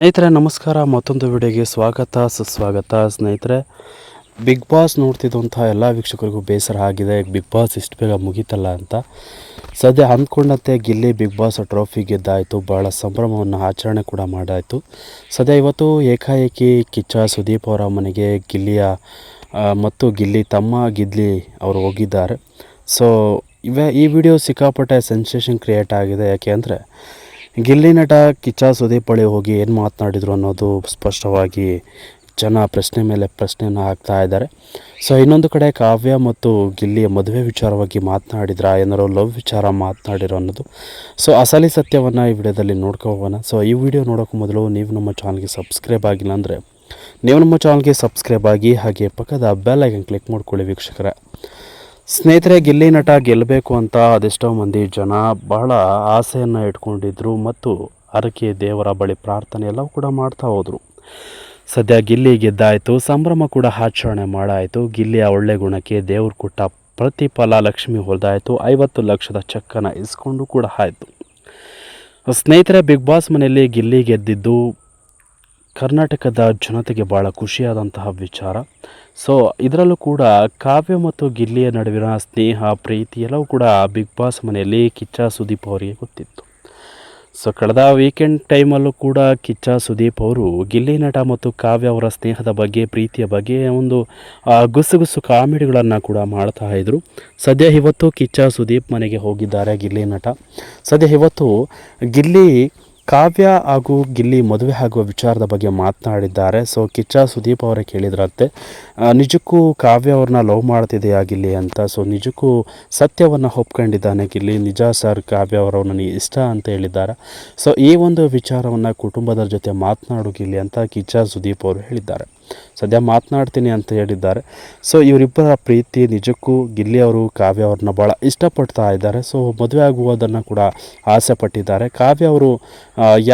ಸ್ನೇಹಿತರೆ, ನಮಸ್ಕಾರ. ಮತ್ತೊಂದು ವಿಡಿಯೋಗೆ ಸ್ವಾಗತ. ಸುಸ್ವಾಗತ ಸ್ನೇಹಿತರೆ. ಬಿಗ್ ಬಾಸ್ ನೋಡ್ತಿದ್ದಂಥ ಎಲ್ಲ ವೀಕ್ಷಕರಿಗೂ ಬೇಸರ ಆಗಿದೆ. ಬಿಗ್ ಬಾಸ್ ಇಷ್ಟು ಬೇಗ ಮುಗೀತಲ್ಲ ಅಂತ. ಸದ್ಯ ಅಂದ್ಕೊಂಡಂತೆ ಗಿಲ್ಲಿ ಬಿಗ್ ಬಾಸ್ ಟ್ರೋಫಿ ಗೆದ್ದಾಯಿತು. ಭಾಳ ಸಂಭ್ರಮವನ್ನು ಆಚರಣೆ ಕೂಡ ಮಾಡಾಯಿತು. ಸದ್ಯ ಇವತ್ತು ಏಕಾಏಕಿ ಕಿಚ್ಚ ಸುದೀಪ್ ಅವರ ಮನೆಗೆ ಗಿಲ್ಲಿಯ ಮತ್ತು ಗಿಲ್ಲಿ ತಮ್ಮ ಗಿಲ್ಲಿ ಅವರು ಹೋಗಿದ್ದಾರೆ. ಸೊ ಇವ ಈ ವಿಡಿಯೋ ಸಿಕ್ಕಾಪಟ್ಟೆ ಸೆನ್ಸೇಷನ್ ಕ್ರಿಯೇಟ್ ಆಗಿದೆ. ಯಾಕೆ ಅಂದರೆ ಗಿಲ್ಲಿ ನಟ ಕಿಚ್ಚ ಸುದೀಪ್ ಬಳಿ ಹೋಗಿ ಏನು ಮಾತನಾಡಿದ್ರು ಅನ್ನೋದು ಸ್ಪಷ್ಟವಾಗಿ ಜನ ಪ್ರಶ್ನೆ ಮೇಲೆ ಪ್ರಶ್ನೆಯನ್ನು ಹಾಕ್ತಾ ಇದ್ದಾರೆ. ಸೊ ಇನ್ನೊಂದು ಕಡೆ ಕಾವ್ಯ ಮತ್ತು ಗಿಲ್ಲಿಯ ಮದುವೆ ವಿಚಾರವಾಗಿ ಮಾತನಾಡಿದ್ರ? ಏನಾರು ಲವ್ ವಿಚಾರ ಮಾತನಾಡಿರೋ ಅನ್ನೋದು. ಸೊ ಅಸಲಿ ಸತ್ಯವನ್ನು ಈ ವಿಡಿಯೋದಲ್ಲಿ ನೋಡ್ಕೋಬೋಣ ಸೊ ಈ ವಿಡಿಯೋ ನೋಡೋಕ್ಕೂ ಮೊದಲು ನೀವು ನಮ್ಮ ಚಾನಲ್ಗೆ ಸಬ್ಸ್ಕ್ರೈಬ್ ಆಗಿಲ್ಲ ಅಂದರೆ ನೀವು ನಮ್ಮ ಚಾನಲ್ಗೆ ಸಬ್ಸ್ಕ್ರೈಬ್ ಆಗಿ ಹಾಗೆ ಪಕ್ಕದ ಬೆಲ್ ಐಕನ್ ಕ್ಲಿಕ್ ಮಾಡ್ಕೊಳ್ಳಿ ವೀಕ್ಷಕರೇ. ಸ್ನೇಹಿತರೆ, ಗಿಲ್ಲಿ ನಟ ಗೆಲ್ಲಬೇಕು ಅಂತ ಅದೆಷ್ಟೋ ಮಂದಿ ಜನ ಬಹಳ ಆಸೆಯನ್ನು ಇಟ್ಕೊಂಡಿದ್ರು ಮತ್ತು ಹರಕೆ ದೇವರ ಬಳಿ ಪ್ರಾರ್ಥನೆ ಎಲ್ಲವೂ ಕೂಡ ಮಾಡ್ತಾ ಹೋದರು. ಸದ್ಯ ಗಿಲ್ಲಿ ಗೆದ್ದಾಯಿತು, ಸಂಭ್ರಮ ಕೂಡ ಆಚರಣೆ ಮಾಡಾಯಿತು. ಗಿಲ್ಲಿಯ ಒಳ್ಳೆ ಗುಣಕ್ಕೆ ದೇವರು ಕೊಟ್ಟ ಪ್ರತಿಫಲ ಲಕ್ಷ್ಮಿ ಹೊಲ್ದಾಯಿತು, ಐವತ್ತು ಲಕ್ಷದ ಚೆಕ್ಕನ್ನು ಇಸ್ಕೊಂಡು ಕೂಡ ಆಯಿತು. ಸ್ನೇಹಿತರೆ, ಬಿಗ್ ಬಾಸ್ ಮನೆಯಲ್ಲಿ ಗಿಲ್ಲಿ ಗೆದ್ದಿದ್ದು ಕರ್ನಾಟಕದ ಜನತೆಗೆ ಭಾಳ ಖುಷಿಯಾದಂತಹ ವಿಚಾರ. ಸೊ ಇದರಲ್ಲೂ ಕೂಡ ಕಾವ್ಯ ಮತ್ತು ಗಿಲ್ಲಿಯ ನಡುವಿನ ಸ್ನೇಹ, ಪ್ರೀತಿ ಎಲ್ಲವೂ ಕೂಡ ಬಿಗ್ ಬಾಸ್ ಮನೆಯಲ್ಲಿ ಕಿಚ್ಚ ಸುದೀಪ್ ಅವರಿಗೆ ಗೊತ್ತಿತ್ತು. ಸೊ ಕಳೆದ ವೀಕೆಂಡ್ ಟೈಮಲ್ಲೂ ಕೂಡ ಕಿಚ್ಚ ಸುದೀಪ್ ಅವರು ಗಿಲ್ಲಿ ನಟ ಮತ್ತು ಕಾವ್ಯ ಅವರ ಸ್ನೇಹದ ಬಗ್ಗೆ, ಪ್ರೀತಿಯ ಬಗ್ಗೆ ಒಂದು ಗುಸುಗುಸು ಕಾಮಿಡಿಗಳನ್ನು ಕೂಡ ಮಾಡ್ತಾ ಇದ್ದರು ಸದ್ಯ ಇವತ್ತು ಕಿಚ್ಚ ಸುದೀಪ್ ಮನೆಗೆ ಹೋಗಿದ್ದಾರೆ ಗಿಲ್ಲಿ ನಟ. ಸದ್ಯ ಇವತ್ತು ಗಿಲ್ಲಿ ಕಾವ್ಯ ಹಾಗೂ ಗಿಲ್ಲಿ ಮದುವೆ ಆಗುವ ವಿಚಾರದ ಬಗ್ಗೆ ಮಾತನಾಡಿದ್ದಾರೆ. ಸೊ ಕಿಚ್ಚ ಸುದೀಪ್ ಅವರೇ ಕೇಳಿದ್ರಂತೆ ನಿಜಕ್ಕೂ ಕಾವ್ಯ ಅವ್ರನ್ನ ಲವ್ ಮಾಡ್ತಿದೆಯಾ ಗಿಲ್ಲಿ ಅಂತ? ಸೊ ನಿಜಕ್ಕೂ ಸತ್ಯವನ್ನು ಒಪ್ಕೊಂಡಿದ್ದಾನೆ ಗಿಲ್ಲಿ. ನಿಜ ಸರ್ ಕಾವ್ಯ ಅವರು ಇಷ್ಟ ಅಂತ ಹೇಳಿದ್ದಾರೆ. ಸೊ ಈ ಒಂದು ವಿಚಾರವನ್ನು ಕುಟುಂಬದ ಜೊತೆ ಮಾತನಾಡು ಗಿಲ್ಲಿ ಅಂತ ಕಿಚ್ಚ ಸುದೀಪ್ ಅವರು ಹೇಳಿದ್ದಾರೆ. ಸದ್ಯ ಮಾತನಾಡ್ತೀನಿ ಅಂತ ಹೇಳಿದ್ದಾರೆ. ಸೊ ಇವರಿಬ್ಬರ ಪ್ರೀತಿ ನಿಜಕ್ಕೂ ಗಿಲ್ಲಿ ಅವರು, ಕಾವ್ಯ ಅವ್ರನ್ನ ಭಾಳ ಇಷ್ಟಪಡ್ತಾ ಇದ್ದಾರೆ. ಸೊ ಮದುವೆ ಆಗುವುದನ್ನು ಕೂಡ ಆಸೆ ಪಟ್ಟಿದ್ದಾರೆ ಕಾವ್ಯ ಅವರು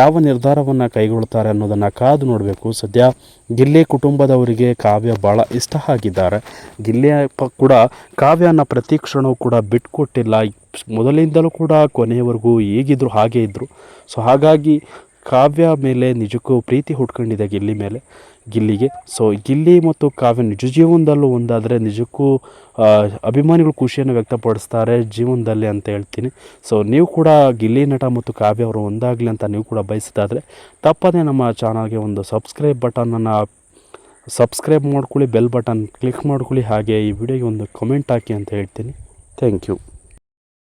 ಯಾವ ನಿರ್ಧಾರವನ್ನು ಕೈಗೊಳ್ತಾರೆ ಅನ್ನೋದನ್ನು ಕಾದು ನೋಡಬೇಕು. ಸದ್ಯ ಗಿಲ್ಲಿ ಕುಟುಂಬದವರಿಗೆ ಕಾವ್ಯ ಭಾಳ ಇಷ್ಟ ಆಗಿದ್ದಾರೆ. ಗಿಲ್ಲಿ ಕೂಡ ಕಾವ್ಯನ ಪ್ರತಿ ಕ್ಷಣವೂ ಕೂಡ ಬಿಟ್ಕೊಟ್ಟಿಲ್ಲ. ಮೊದಲಿಂದಲೂ ಕೂಡ ಕೊನೆಯವರೆಗೂ ಹೇಗಿದ್ರು ಹಾಗೇ ಇದ್ದರು ಸೊ ಹಾಗಾಗಿ ಕಾವ್ಯ ಮೇಲೆ ನಿಜಕ್ಕೂ ಪ್ರೀತಿ ಹುಟ್ಕೊಂಡಿದೆ ಗಿಲ್ಲಿ ಮೇಲೆ, ಗಿಲ್ಲಿಗೆ. ಸೊ ಗಿಲ್ಲಿ ಮತ್ತು ಕಾವ್ಯ ನಿಜ ಜೀವನದಲ್ಲೂ ಒಂದಾದರೆ ನಿಜಕ್ಕೂ ಅಭಿಮಾನಿಗಳು ಖುಷಿಯನ್ನು ವ್ಯಕ್ತಪಡಿಸ್ತಾರೆ ಜೀವನದಲ್ಲಿ ಅಂತ ಹೇಳ್ತೀನಿ. ಸೊ ನೀವು ಕೂಡ ಗಿಲ್ಲಿ ನಟ ಮತ್ತು ಕಾವ್ಯ ಅವರು ಒಂದಾಗಲಿ ಅಂತ ನೀವು ಕೂಡ ಬಯಸಿದಾದರೆ ತಪ್ಪದೇ ನಮ್ಮ ಚಾನಲ್ಗೆ ಒಂದು ಸಬ್ಸ್ಕ್ರೈಬ್ ಬಟನನ್ನು ಸಬ್ಸ್ಕ್ರೈಬ್ ಮಾಡ್ಕೊಳ್ಳಿ, ಬೆಲ್ ಬಟನ್ ಕ್ಲಿಕ್ ಮಾಡ್ಕೊಳ್ಳಿ, ಹಾಗೆ ಈ ವಿಡಿಯೋಗೆ ಒಂದು ಕಮೆಂಟ್ ಹಾಕಿ ಅಂತ ಹೇಳ್ತೀನಿ. Thank you